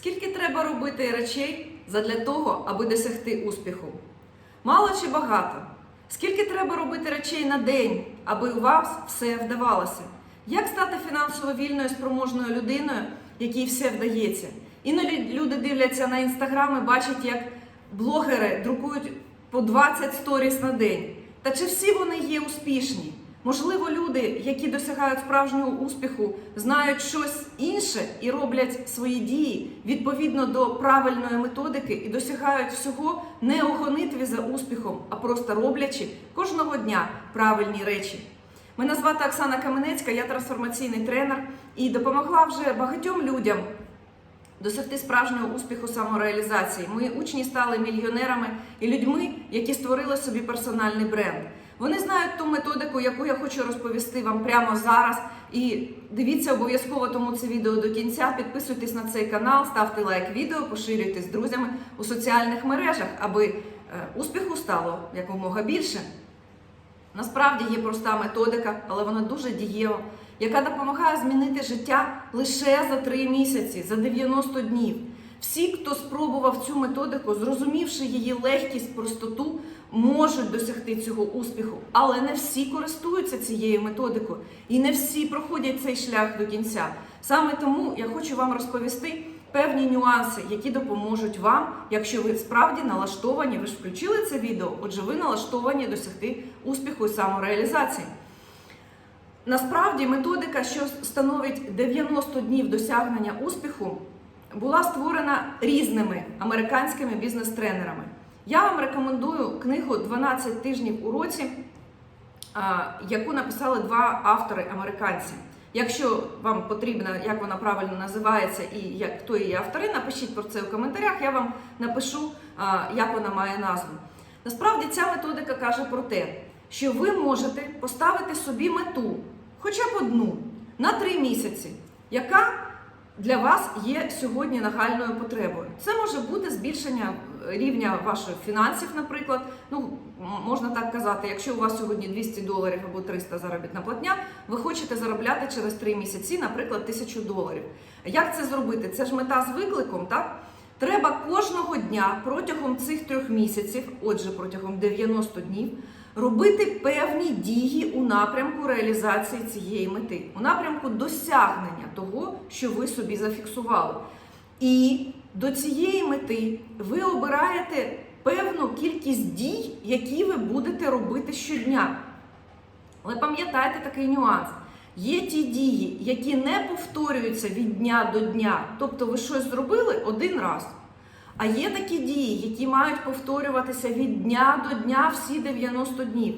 Скільки треба робити речей задля того, аби досягти успіху? Мало чи багато? Скільки треба робити речей на день, аби у вас все вдавалося? Як стати фінансово вільною спроможною людиною, якій все вдається? Іноді люди дивляться на інстаграм і бачать, як блогери друкують по 20 сторіс на день. Та чи всі вони є успішні? Можливо, люди, які досягають справжнього успіху, знають щось інше і роблять свої дії відповідно до правильної методики і досягають всього не у гонитві за успіхом, а просто роблячи кожного дня правильні речі. Мене звати Оксана Каменецька, я трансформаційний тренер і допомогла вже багатьом людям досягти справжнього успіху самореалізації. Мої учні стали мільйонерами і людьми, які створили собі персональний бренд. Вони знають ту методику, яку я хочу розповісти вам прямо зараз. І дивіться обов'язково тому це відео до кінця. Підписуйтесь на цей канал, ставте лайк відео, поширюйте з друзями у соціальних мережах, аби е, успіху стало якомога більше. Насправді є проста методика, але вона дуже дієва, яка допомагає змінити життя лише за 3 місяці, за 90 днів. Всі, хто спробував цю методику, зрозумівши її легкість, простоту, можуть досягти цього успіху, але не всі користуються цією методикою і не всі проходять цей шлях до кінця. Саме тому я хочу вам розповісти певні нюанси, які допоможуть вам, якщо ви справді налаштовані, ви ж включили це відео, отже, ви налаштовані досягти успіху і самореалізації. Насправді методика, що становить 90 днів досягнення успіху, була створена різними американськими бізнес-тренерами. Я вам рекомендую книгу «12 тижнів у році, яку написали два автори американці. Якщо вам потрібно, як вона правильно називається і як хто її автори, напишіть про це у коментарях. Я вам напишу, як вона має назву. Насправді ця методика каже про те, що ви можете поставити собі мету, хоча б одну, на три місяці, яка для вас є сьогодні нагальною потребою. Це може бути збільшення рівня ваших фінансів, наприклад. Ну, можна так казати, якщо у вас сьогодні 200 доларів або 300 заробітна платня, ви хочете заробляти через 3 місяці, наприклад, 1000 доларів. Як це зробити? Це ж мета з викликом, так? Треба кожного дня протягом цих трьох місяців, отже, протягом 90 днів, робити певні дії у напрямку реалізації цієї мети, у напрямку досягнення того, що ви собі зафіксували. І до цієї мети ви обираєте певну кількість дій, які ви будете робити щодня. Але пам'ятайте такий нюанс. Є ті дії, які не повторюються від дня до дня, тобто ви щось зробили один раз. А є такі дії, які мають повторюватися від дня до дня всі 90 днів.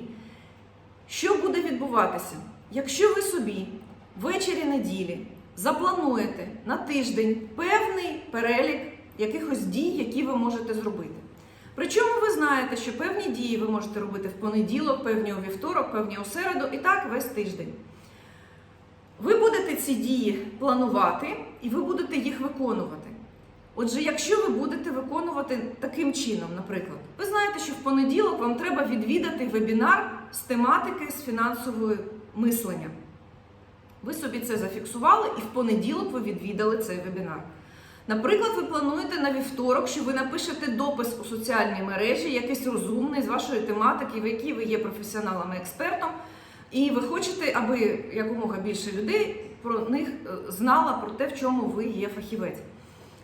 Що буде відбуватися? Якщо ви собі ввечері неділі заплануєте на тиждень певний перелік якихось дій, які ви можете зробити. Причому ви знаєте, що певні дії ви можете робити в понеділок, певні у вівторок, певні у середу, і так весь тиждень. Ви будете ці дії планувати і ви будете їх виконувати. Отже, якщо ви будете виконувати таким чином, наприклад, ви знаєте, що в понеділок вам треба відвідати вебінар з тематики з фінансового мислення. Ви собі це зафіксували, і в понеділок ви відвідали цей вебінар. Наприклад, ви плануєте на вівторок, що ви напишете допис у соціальній мережі, якийсь розумний з вашої тематики, в якій ви є професіоналом-експертом, і ви хочете, аби якомога більше людей про них е, знала про те, в чому ви є фахівець.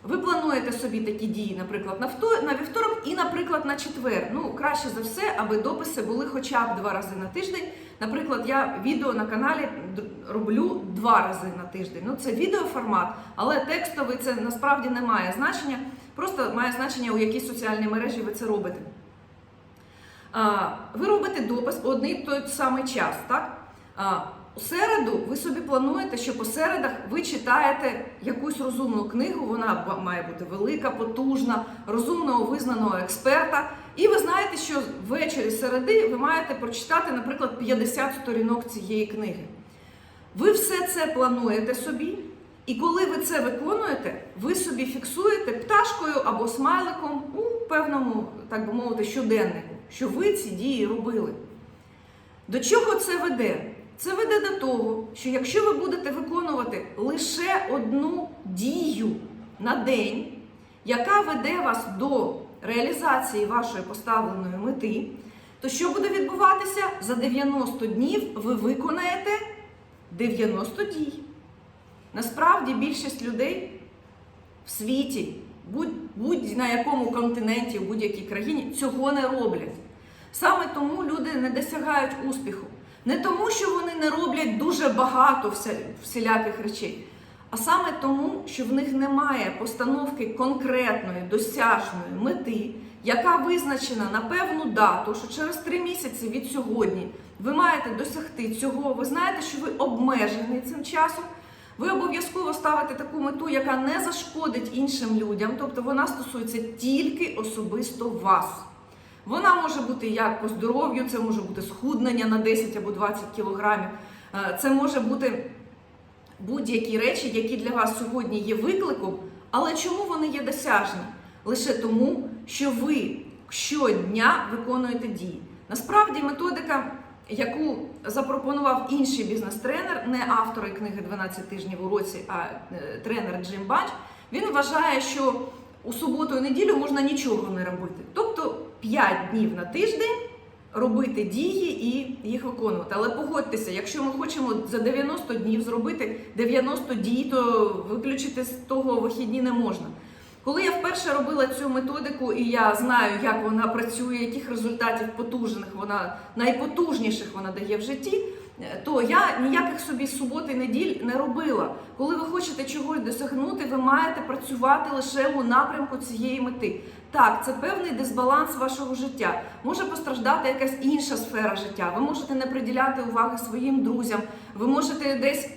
Ви плануєте собі такі дії, наприклад, на вто- на вівторок і, наприклад, на четвер. Ну, краще за все, аби дописи були хоча б два рази на тиждень. Наприклад, я відео на каналі роблю два рази на тиждень. Ну, це відеоформат, але текстовий це насправді не має значення. Просто має значення, у якій соціальній мережі ви це робите. Ви робите допис у одний той самий час, так? У середу ви собі плануєте, що по середах ви читаєте якусь розумну книгу, вона має бути велика, потужна, розумного визнаного експерта. І ви знаєте, що ввечері середи ви маєте прочитати, наприклад, 50 сторінок цієї книги. Ви все це плануєте собі, і коли ви це виконуєте, ви собі фіксуєте пташкою або смайликом у певному, так би мовити, щоденнику, що ви ці дії робили. До чого це веде? Це веде до того, що якщо ви будете виконувати лише одну дію на день, яка веде вас до реалізації вашої поставленої мети, то що буде відбуватися? За 90 днів ви виконаєте 90 дій. Насправді більшість людей в світі, будь, будь на якому континенті, в будь-якій країні, цього не роблять. Саме тому люди не досягають успіху. Не тому, що вони не роблять дуже багато всіляких речей, а саме тому, що в них немає постановки конкретної досяжної мети, яка визначена на певну дату, що через три місяці від сьогодні ви маєте досягти цього. Ви знаєте, що ви обмежені цим часом. Ви обов'язково ставите таку мету, яка не зашкодить іншим людям, тобто вона стосується тільки особисто вас. Вона може бути як по здоров'ю, це може бути схуднення на 10 або 20 кілограмів, е, це може бути будь-які речі, які для вас сьогодні є викликом, але чому вони є досяжні? Лише тому, що ви щодня виконуєте дії. Насправді методика, яку запропонував інший бізнес-тренер, не автори книги «12 тижнів у році, а е, тренер Джим Бач, він вважає, що у суботу і неділю можна нічого не робити. Тобто 5 днів на тиждень робити дії і їх виконувати. Але погодьтеся, якщо ми хочемо за 90 днів зробити 90 дій, то виключити з того вихідні не можна. Коли я вперше робила цю методику, і я знаю, як вона працює, яких результатів потужних вона найпотужніших вона дає в житті, то я ніяких собі суботи і неділь не робила. Коли ви хочете чогось досягнути, ви маєте працювати лише у напрямку цієї мети. Так, це певний дисбаланс вашого життя. Може постраждати якась інша сфера життя. Ви можете не приділяти уваги своїм друзям, ви можете десь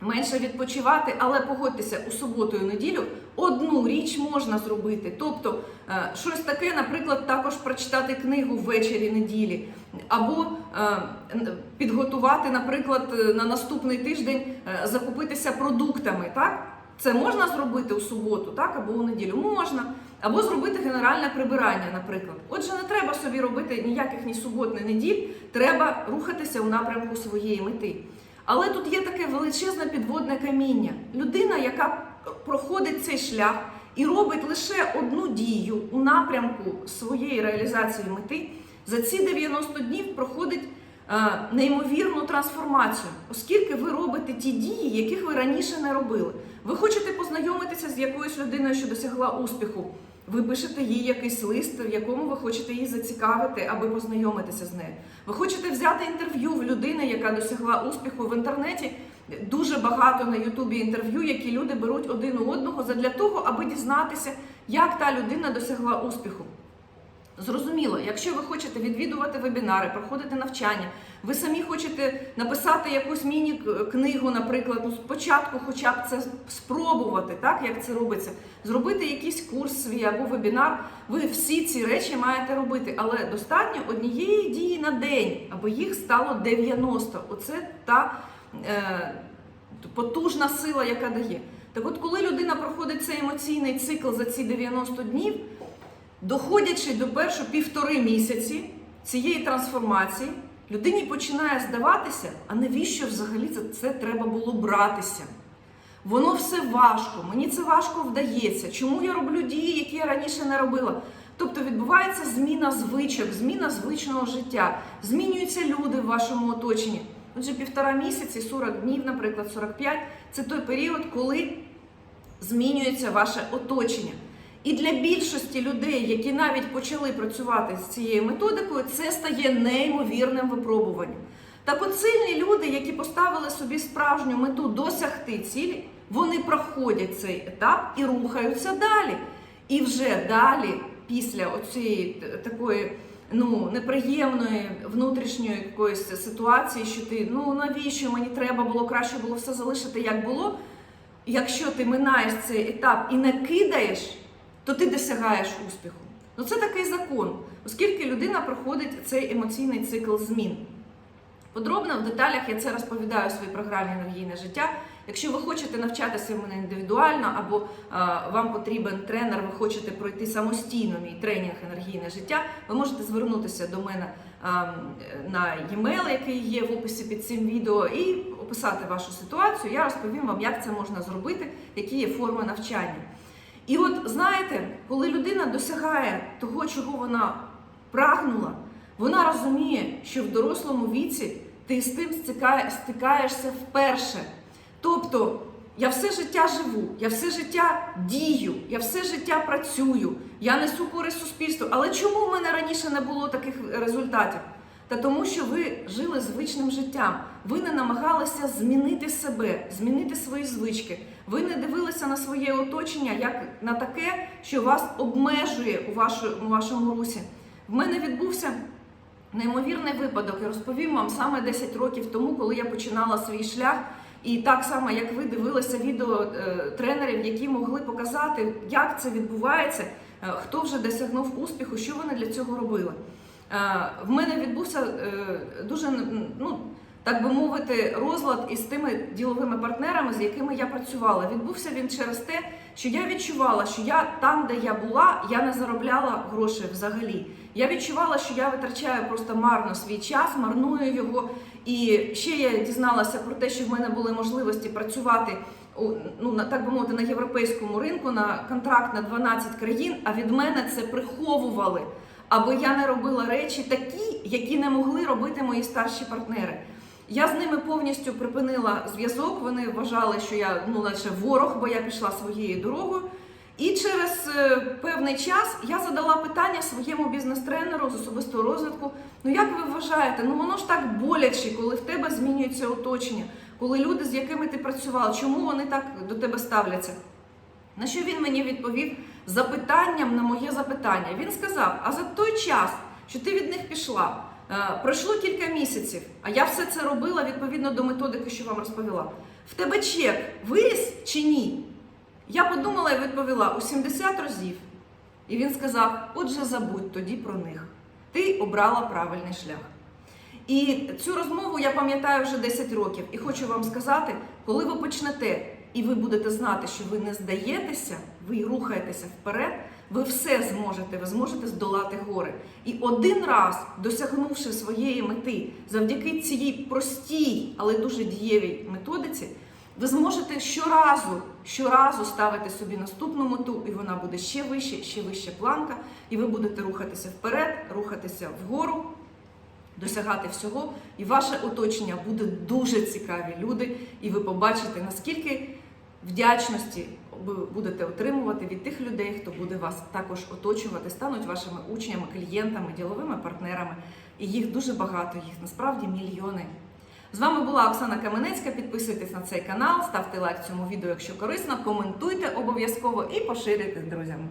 менше відпочивати, але погодьтеся, у суботу і неділю одну річ можна зробити. Тобто е, щось таке, наприклад, також прочитати книгу ввечері неділі, або е, підготувати, наприклад, е, на наступний тиждень закупитися продуктами. Так? Це можна зробити у суботу, так, або у неділю можна. Або зробити генеральне прибирання, наприклад. Отже, не треба собі робити ніяких ні субот, ні неділь, треба рухатися у напрямку своєї мети. Але тут є таке величезне підводне каміння. Людина, яка проходить цей шлях і робить лише одну дію у напрямку своєї реалізації мети, за ці 90 днів проходить неймовірну трансформацію, оскільки ви робите ті дії, яких ви раніше не робили. Ви хочете познайомитися з якоюсь людиною, що досягла успіху. Ви пишете їй якийсь лист, в якому ви хочете її зацікавити, аби познайомитися з нею. Ви хочете взяти інтерв'ю в людини, яка досягла успіху в інтернеті. Дуже багато на Ютубі інтерв'ю, які люди беруть один у одного задля того, аби дізнатися, як та людина досягла успіху. Зрозуміло, якщо ви хочете відвідувати вебінари, проходити навчання, ви самі хочете написати якусь міні-книгу, наприклад, ну спочатку хоча б це спробувати, так як це робиться, зробити якийсь курс свій або вебінар. Ви всі ці речі маєте робити, але достатньо однієї дії на день, аби їх стало 90. Оце та е, потужна сила, яка дає. Так от, коли людина проходить цей емоційний цикл за ці 90 днів, доходячи до першого півтори місяці цієї трансформації, людині починає здаватися, а навіщо взагалі це, це треба було братися? Воно все важко, мені це важко вдається. Чому я роблю дії, які я раніше не робила? Тобто відбувається зміна звичок, зміна звичного життя, змінюються люди в вашому оточенні. Отже, півтора місяці, 40 днів, наприклад, 45 це той період, коли змінюється ваше оточення. І для більшості людей, які навіть почали працювати з цією методикою, це стає неймовірним випробуванням. Так от сильні люди, які поставили собі справжню мету досягти цілі, вони проходять цей етап і рухаються далі. І вже далі, після оцієї такої ну, неприємної внутрішньої якоїсь ситуації, що ти ну навіщо мені треба було краще було все залишити як було. Якщо ти минаєш цей етап і не кидаєш, то ти досягаєш успіху. Ну це такий закон, оскільки людина проходить цей емоційний цикл змін. Подробно в деталях я це розповідаю у своїй програмі енергійне життя. Якщо ви хочете навчатися в мене індивідуально, або а, вам потрібен тренер, ви хочете пройти самостійно мій тренінг енергійне життя, ви можете звернутися до мене а, на e-mail, який є в описі під цим відео, і описати вашу ситуацію. Я розповім вам, як це можна зробити, які є форми навчання. І от знаєте, коли людина досягає того, чого вона прагнула, вона розуміє, що в дорослому віці ти з тим стикаєшся вперше. Тобто, я все життя живу, я все життя дію, я все життя працюю, я несу користь суспільству. Але чому в мене раніше не було таких результатів? Та тому, що ви жили звичним життям. Ви не намагалися змінити себе, змінити свої звички. Ви не дивилися на своє оточення як на таке, що вас обмежує у, вашому русі. В мене відбувся неймовірний випадок. Я розповім вам саме 10 років тому, коли я починала свій шлях. І так само, як ви дивилися відео е, тренерів, які могли показати, як це відбувається, е, хто вже досягнув успіху, що вони для цього робили. Е, В мене відбувся дуже ну. Так би мовити, розлад із тими діловими партнерами, з якими я працювала. Відбувся він через те, що я відчувала, що я там, де я була, я не заробляла грошей взагалі. Я відчувала, що я витрачаю просто марно свій час, марную його. І ще я дізналася про те, що в мене були можливості працювати ну, так би мовити, на європейському ринку на контракт на 12 країн, а від мене це приховували, аби я не робила речі такі, які не могли робити мої старші партнери. Я з ними повністю припинила зв'язок. Вони вважали, що я ну, наче ворог, бо я пішла своєю дорогою. І через е, певний час я задала питання своєму бізнес-тренеру з особистого розвитку. Ну як ви вважаєте, ну воно ж так боляче, коли в тебе змінюється оточення, коли люди, з якими ти працював, чому вони так до тебе ставляться? На що він мені відповів запитанням на моє запитання? Він сказав: а за той час, що ти від них пішла, е, пройшло кілька місяців, а я все це робила відповідно до методики, що вам розповіла. В тебе чек виріс чи ні? Я подумала і відповіла у 70 разів. І він сказав: отже, забудь тоді про них. Ти обрала правильний шлях. І цю розмову я пам'ятаю вже 10 років. І хочу вам сказати, коли ви почнете і ви будете знати, що ви не здаєтеся, ви рухаєтеся вперед, ви все зможете, ви зможете здолати гори. І один раз, досягнувши своєї мети, завдяки цій простій, але дуже дієвій методиці, ви зможете щоразу, щоразу ставити собі наступну мету, і вона буде ще вище, ще вище планка, і ви будете рухатися вперед, рухатися вгору досягати всього, і ваше оточення буде дуже цікаві люди, і ви побачите, наскільки вдячності ви будете отримувати від тих людей, хто буде вас також оточувати, стануть вашими учнями, клієнтами, діловими партнерами. І їх дуже багато, їх насправді мільйони. З вами була Оксана Каменецька. Підписуйтесь на цей канал, ставте лайк цьому відео, якщо корисно, коментуйте обов'язково і поширюйте з друзями.